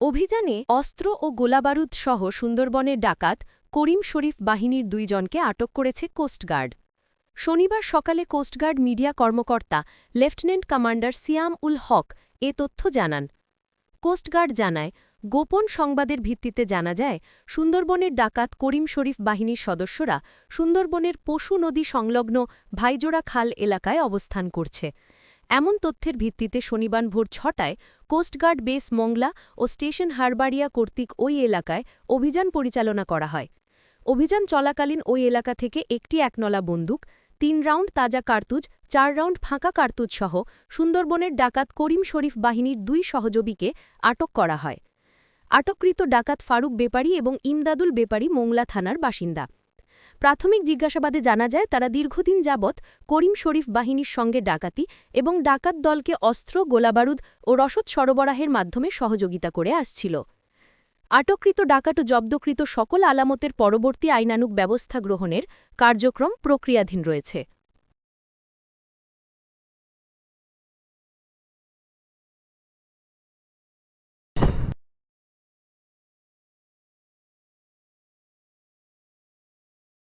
অভিযানে অস্ত্র ও গোলাবারুদ সহ সুন্দরবনের ডাকাত করিম শরীফ বাহিনীর দুইজনকে আটক করেছে কোস্টগার্ড শনিবার সকালে কোস্টগার্ড মিডিয়া কর্মকর্তা লেফটেন্যান্ট কমান্ডার সিয়াম উল হক এ তথ্য জানান। কোস্টগার্ড জানায়, গোপন সংবাদের ভিত্তিতে জানা যায়, সুন্দরবনের ডাকাত করিম শরীফ বাহিনীর সদস্যরা সুন্দরবনের পশু নদী সংলগ্ন ভাইজোড়া খাল এলাকায় অবস্থান করছে। এমন তথ্যের ভিত্তিতে শনিবার ভোর ছটায় কোস্টগার্ড বেস মংলা ও স্টেশন হারবাড়িয়া কর্তৃক ওই এলাকায় অভিযান পরিচালনা করা হয়। অভিযান চলাকালীন ওই এলাকা থেকে একটি একনলা বন্দুক, তিন রাউন্ড তাজা কার্তুজ, চার রাউন্ড ফাঁকা কার্তুজ সহ সুন্দরবনের ডাকাত করিম শরীফ বাহিনীর দুই সহযোগীকে আটক করা হয়। আটককৃত ডাকাত ফারুক বেপারি এবং ইমদাদুল বেপারি মোংলা থানার বাসিন্দা। প্রাথমিক জিজ্ঞাসাবাদে জানা যায়, তারা দীর্ঘদিন যাবৎ করিম শরীফ বাহিনীর সঙ্গে ডাকাতি এবং ডাকাত দলকে অস্ত্র, গোলাবারুদ ও রসদ সরবরাহের মাধ্যমে সহযোগিতা করে আসছিল। আটককৃত, ডাকাত ও জব্দকৃত সকল আলামতের পরবর্তী আইনানুক ব্যবস্থা গ্রহণের কার্যক্রম প্রক্রিয়াধীন রয়েছে।